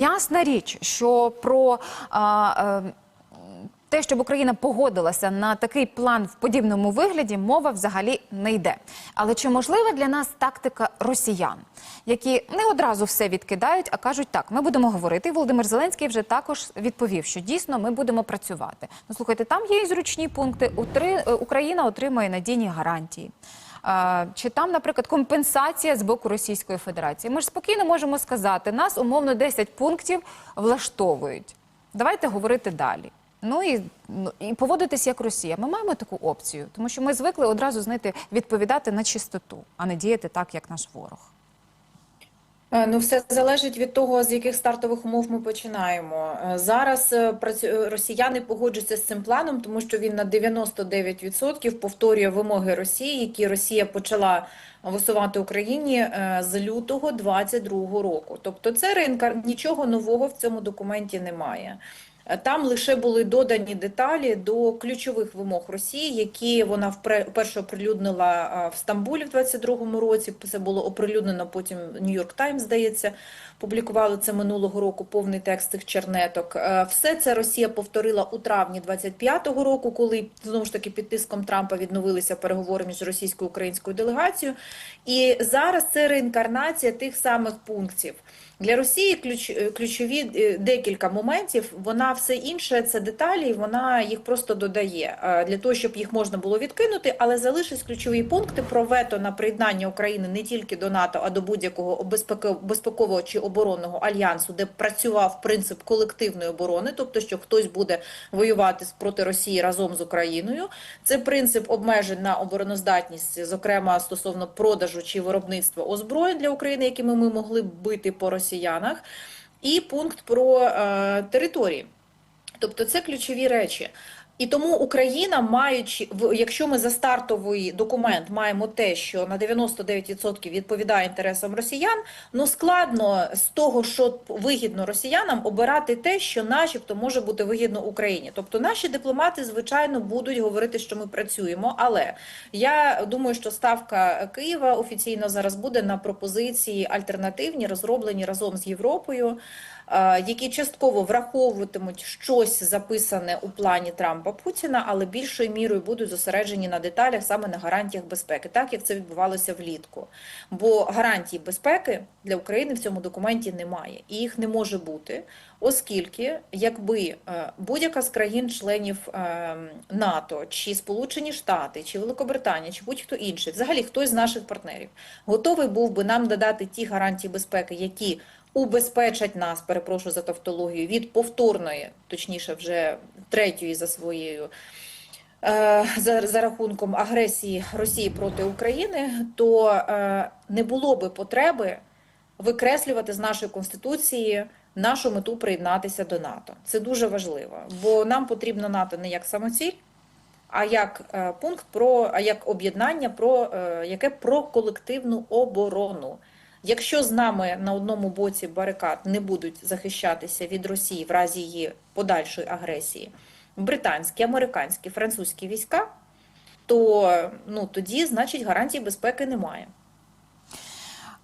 Ясна річ, що про а, е, те, щоб Україна погодилася на такий план в подібному вигляді, мова взагалі не йде. Але чи можлива для нас тактика росіян, які не одразу все відкидають, а кажуть, так, ми будемо говорити. І Володимир Зеленський вже також відповів, що дійсно ми будемо працювати. Ну слухайте, там є і зручні пункти. Утри- е, Україна отримає надійні гарантії. Чи там, наприклад, компенсація з боку Російської Федерації? Ми ж спокійно можемо сказати, нас умовно 10 пунктів влаштовують. Давайте говорити далі. Ну і, ну, і поводитись як Росія. Ми маємо таку опцію, тому що ми звикли одразу знаєте, відповідати на чистоту, а не діяти так, як наш ворог. Е, Ну, все залежить від того, з яких стартових умов ми починаємо. Е, Зараз е, росіяни погоджуються з цим планом, тому що він на 99% повторює вимоги Росії, які Росія почала висувати Україні з лютого 22 року. Тобто, це ринка нічого нового в цьому документі немає. Там лише були додані деталі до ключових вимог Росії, які вона вперше оприлюднила в Стамбулі в 22-му році. Це було оприлюднено потім Нью-Йорк Таймс, здається, публікували це минулого року. Повний текст цих чернеток. Е, Все це Росія повторила у травні 25-го року, коли знову ж таки під тиском Трампа відновилися переговори між російсько-українською делегацією. І зараз це реінкарнація тих самих пунктів. Для Росії ключ, е, ключові е, декілька моментів. Вона все інше це деталі, вона їх просто додає е, для того, щоб їх можна було відкинути, але залишились ключові пункти про вето на приєднання України не тільки до НАТО, а до будь-якого безпекового чи оборонного альянсу, де працював принцип колективної оборони, тобто що хтось буде воювати проти Росії разом з Україною. Це принцип обмежень на обороноздатність, зокрема стосовно продажу чи виробництва озброєнь для України, якими ми могли бити по росіянах, і пункт про е, території. Тобто це ключові речі. І тому Україна, маючи якщо ми за стартовий документ маємо те, що на 99% відповідає інтересам росіян, ну складно з того, що вигідно росіянам, обирати те, що, начебто, може бути вигідно Україні. Тобто, наші дипломати, звичайно, будуть говорити, що ми працюємо. Але я думаю, що ставка Києва офіційно зараз буде на пропозиції альтернативні, розроблені разом з Європою які частково враховуватимуть щось записане у плані Трампа Путіна, але більшою мірою будуть зосереджені на деталях саме на гарантіях безпеки, так як це відбувалося влітку. Бо гарантій безпеки для України в цьому документі немає, і їх не може бути, оскільки якби е, будь-яка з країн-членів е, НАТО, чи Сполучені Штати, чи Великобританія, чи будь-хто інший, взагалі хтось з наших партнерів, готовий був би нам додати ті гарантії безпеки, які убезпечать нас, перепрошую за тавтологію, від повторної, точніше, вже третьої за своєю. е, За, за рахунком агресії Росії проти України, то е, не було би потреби викреслювати з нашої конституції нашу мету приєднатися до НАТО. Це дуже важливо, бо нам потрібно НАТО не як самоціль, а як е, пункт про а як об'єднання про е, яке про колективну оборону. Якщо з нами на одному боці барикад не будуть захищатися від Росії в разі її подальшої агресії, британські, американські, французькі війська, то ну тоді, значить, гарантій безпеки немає.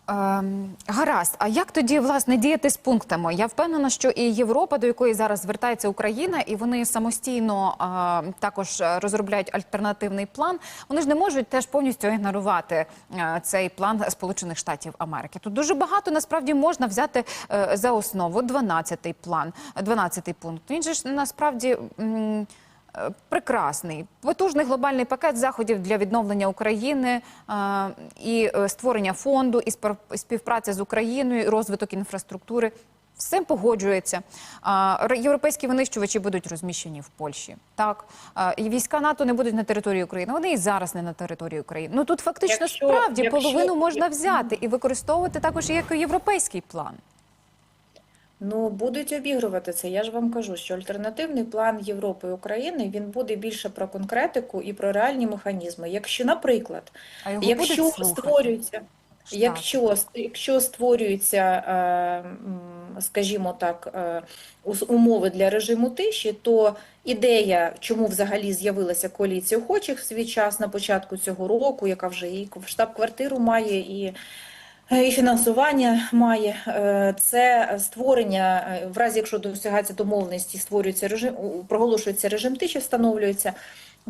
Ем, гаразд, а як тоді власне діяти з пунктами? Я впевнена, що і Європа, до якої зараз звертається Україна, і вони самостійно е, також розробляють альтернативний план. Вони ж не можуть теж повністю ігнорувати е, цей план Сполучених Штатів Америки. Тут дуже багато насправді можна взяти е, за основу 12-й план, 12-й пункт. Він же ж насправді. м, Прекрасний потужний глобальний пакет заходів для відновлення України е, і е, створення фонду, і співпраця з Україною, і розвиток інфраструктури. Все погоджується. Європейські винищувачі будуть розміщені в Польщі. Так і війська НАТО не будуть на території України. Вони і зараз не на території України. Ну тут фактично Якщо- справді якщо- половину можна взяти і використовувати також як європейський план. Ну, будуть обігрувати це. Я ж вам кажу, що альтернативний план Європи і України він буде більше про конкретику і про реальні механізми. Якщо, наприклад, А його якщо створюється, якщо, якщо створюються, е, скажімо так, е, умови для режиму тиші, то ідея, чому взагалі з'явилася коаліція охочих в свій час на початку цього року, яка вже і штаб-квартиру має, і І фінансування має Е, це створення, е, в разі якщо досягається домовленості, створюється режим, проголошується режим тиші, встановлюється,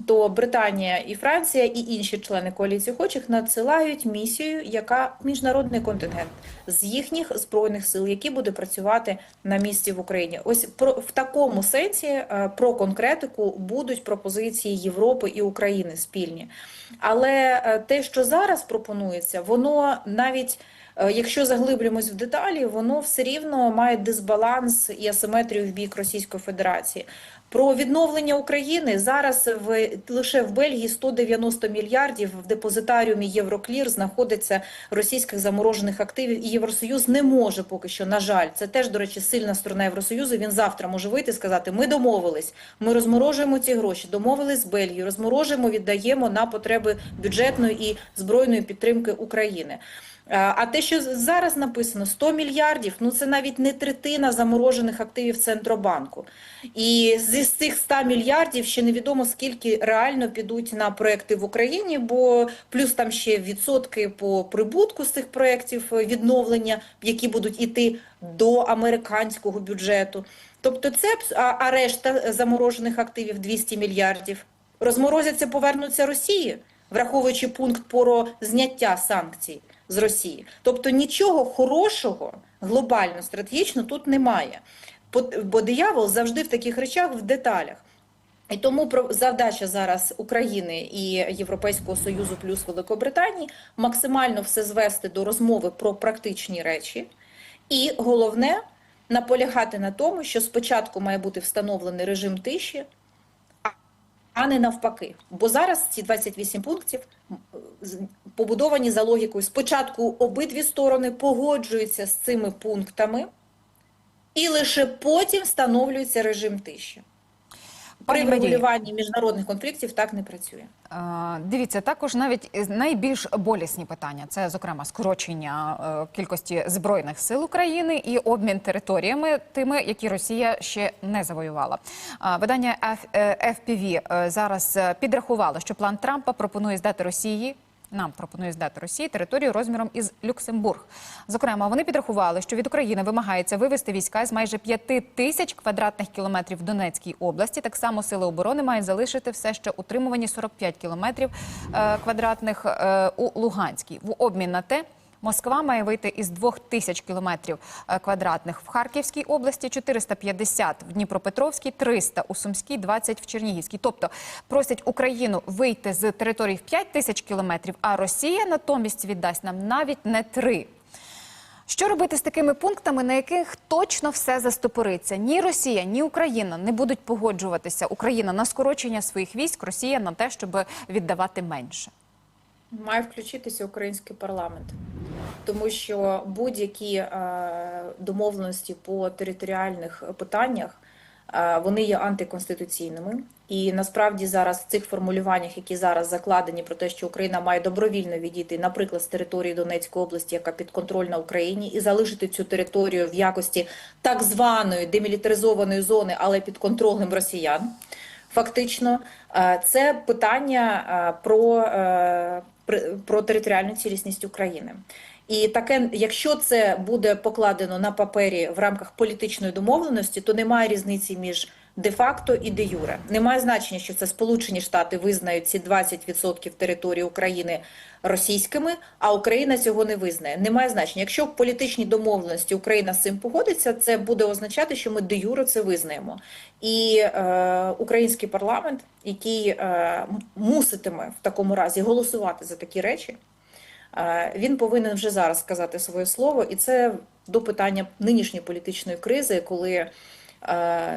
то Британія і Франція і інші члени коаліції охочих надсилають місію, яка міжнародний контингент з їхніх збройних сил, які буде працювати на місці в Україні. Ось про в такому сенсі е, про конкретику будуть пропозиції Європи і України спільні. Але е, те, що зараз пропонується, воно навіть якщо заглиблюємось в деталі, воно все рівно має дисбаланс і асиметрію в бік Російської Федерації. Про відновлення України зараз в лише в Бельгії 190 мільярдів в депозитаріумі Євроклір знаходиться російських заморожених активів, і Євросоюз не може поки що. На жаль, це теж до речі сильна сторона Євросоюзу. Він завтра може вийти і сказати: Ми домовились, ми розморожуємо ці гроші, домовились з Бельгією, розморожуємо, віддаємо на потреби бюджетної і збройної підтримки України. А а те, що зараз написано 100 мільярдів, ну це навіть не третина заморожених активів Центробанку. І з цих 100 мільярдів ще невідомо скільки реально підуть на проекти в Україні, бо плюс там ще відсотки по прибутку з цих проєктів е, відновлення, які будуть іти до американського бюджету. Тобто це а решта заморожених активів 200 мільярдів розморозяться, повернуться Росії, враховуючи пункт про зняття санкцій з Росії. Тобто нічого хорошого глобально стратегічно тут немає. Бо- диявол завжди в таких речах в деталях. І тому завдача зараз України і Європейського Союзу плюс Великобританії максимально все звести до розмови про практичні речі. І головне наполягати на тому, що спочатку має бути встановлений режим тиші, а- не навпаки. Бо зараз ці 28 пунктів побудовані за логікою. Спочатку обидві сторони погоджуються з цими пунктами, і лише потім встановлюється режим тиші. При врегулюванні міжнародних конфліктів так не працює. Дивіться, також навіть найбільш болісні питання це, зокрема, скорочення е, кількості збройних сил України і обмін територіями тими, які Росія ще не завоювала. Видання F- е, FPV е, зараз підрахувало, що план Трампа пропонує здати Росії. Нам пропонує здати Росії територію розміром із Люксембург. Зокрема, вони підрахували, що від України вимагається вивести війська з майже 5 тисяч квадратних кілометрів в Донецькій області. Так само сили оборони мають залишити все ще утримувані 45 кілометрів е, квадратних е, у Луганській. В обмін на те. Москва має вийти із 2 тисяч кілометрів е, квадратних в Харківській області, 450 в Дніпропетровській, 300 у Сумській, 20 в Чернігівській. Тобто просять Україну вийти з території в 5 тисяч кілометрів, а Росія натомість віддасть нам навіть не 3. Що робити з такими пунктами, на яких точно все застопориться? Ні Росія, ні Україна не будуть погоджуватися. Україна на скорочення своїх військ, Росія на те, щоб віддавати менше. Має включитися український парламент, тому що будь-які е, домовленості по територіальних питаннях е, вони є антиконституційними. І насправді зараз в цих формулюваннях, які зараз закладені про те, що Україна має добровільно відійти, наприклад, з території Донецької області, яка підконтрольна Україні, і залишити цю територію в якості так званої демілітаризованої зони, але під контролем росіян. Фактично, Е, це питання е, про, е, про територіальну цілісність України. І таке, якщо це буде покладено на папері в рамках політичної домовленості, то немає різниці між де-факто і де-юре. Немає значення, що це Сполучені Штати визнають ці 20% території України російськими, а Україна цього не визнає. Немає значення. Якщо в політичній домовленості Україна з цим погодиться, це буде означати, що ми де-юре це визнаємо. І е, український парламент, який е, муситиме в такому разі голосувати за такі речі, е, він повинен вже зараз сказати своє слово, і це до питання нинішньої політичної кризи, коли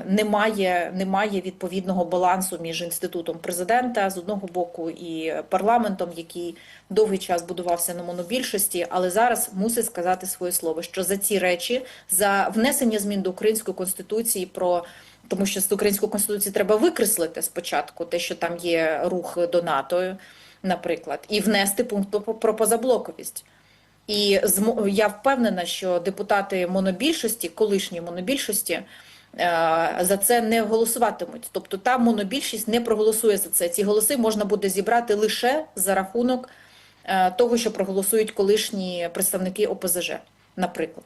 немає, немає відповідного балансу між інститутом президента з одного боку і парламентом, який довгий час будувався на монобільшості, але зараз мусить сказати своє слово, що за ці речі, за внесення змін до української конституції про тому що з української конституції треба викреслити спочатку те, що там є рух до НАТО, наприклад, і внести пункт про- позаблоковість. І я впевнена, що депутати монобільшості, колишньої монобільшості, е, за це не голосуватимуть. Тобто та монобільшість не проголосує за це. Ці голоси можна буде зібрати лише за рахунок е, того, що проголосують колишні представники ОПЗЖ, наприклад.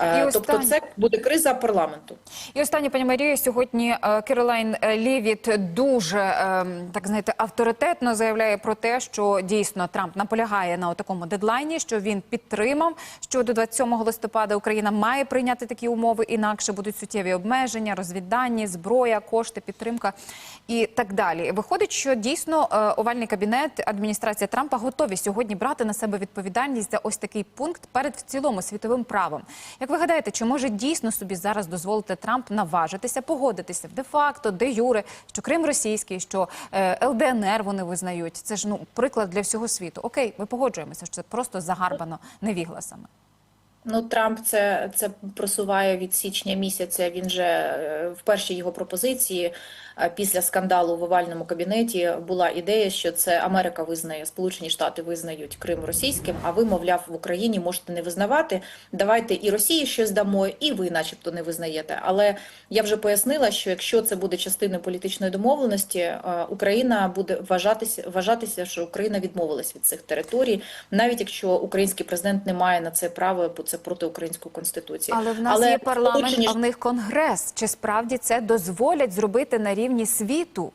Е, І Тобто, останнє. це буде криза парламенту. І останнє, пані Марія, сьогодні е, Керолайн Лєвіт дуже е, так знаєте авторитетно заявляє про те, що дійсно Трамп наполягає на такому дедлайні, що він підтримав, що до 27 листопада Україна має прийняти такі умови, інакше будуть суттєві обмеження, розвіддані, зброя, кошти, підтримка і так далі. Виходить, що дійсно е, овальний кабінет адміністрація Трампа готові сьогодні брати на себе відповідальність за ось такий пункт перед в цілому світовим правом. Як ви гадаєте, чи може дійсно собі зараз дозволити Трамп наважитися погодитися де-факто, де юре, що Крим російський, що е, ЛДНР вони визнають? Це ж ну приклад для всього світу. Окей, ми погоджуємося, що це просто загарбано невігласами. Ну, Трамп це, це просуває від січня місяця. Він же е, в першій його пропозиції е, після скандалу в овальному кабінеті була ідея, що це Америка визнає, Сполучені Штати визнають Крим російським, а ви, мовляв, в Україні можете не визнавати. Давайте і Росії щось дамо, і ви, начебто, не визнаєте. Але я вже пояснила, що якщо це буде частиною політичної домовленості, е, Україна буде вважатися, вважатися, що Україна відмовилась від цих територій, навіть якщо український президент не має на це права, бо це проти української конституції. Але в нас є парламент, Сполучені а в них конгрес. Чи справді це дозволять зробити на рівні світу?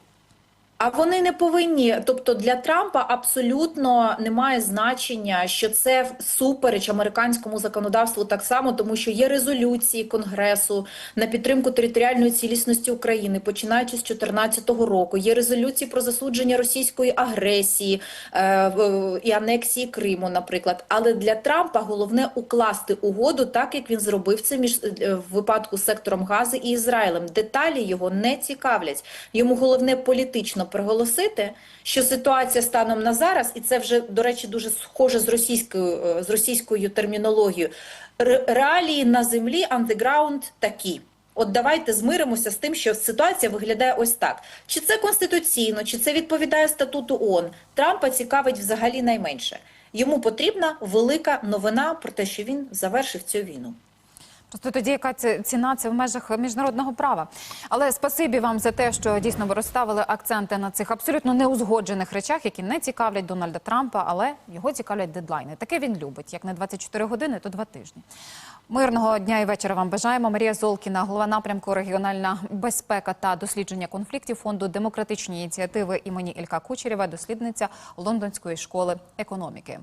А вони не повинні. Тобто для Трампа абсолютно немає значення, що це супереч американському законодавству так само, тому що є резолюції Конгресу на підтримку територіальної цілісності України, починаючи з 2014 року. Є резолюції про засудження російської агресії е, і анексії Криму, наприклад. Але для Трампа головне укласти угоду, так як він зробив це між е, в випадку з сектором Гази і Ізраїлем. Деталі його не цікавлять. Йому головне політично приголосити, що ситуація станом на зараз, і це вже до речі дуже схоже з російською е, з російською термінологією. Реалії на землі андеграунд такі. От давайте змиримося з тим, що ситуація виглядає ось так: чи це конституційно, чи це відповідає статуту ООН. Трампа цікавить взагалі найменше. Йому потрібна велика новина про те, що він завершив цю війну. Просто тоді яка ціна це в межах міжнародного права. Але спасибі вам за те, що дійсно ви розставили акценти на цих абсолютно неузгоджених речах, які не цікавлять Дональда Трампа, але його цікавлять дедлайни. Таке він любить. Як не 24 години, то два тижні. Мирного дня і вечора вам бажаємо. Марія Золкіна, голова напрямку регіональна безпека та дослідження конфліктів фонду демократичні ініціативи імені Ілька Кучерєва, дослідниця Лондонської школи економіки.